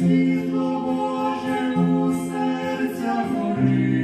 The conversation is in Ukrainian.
світло Боже у серця гори.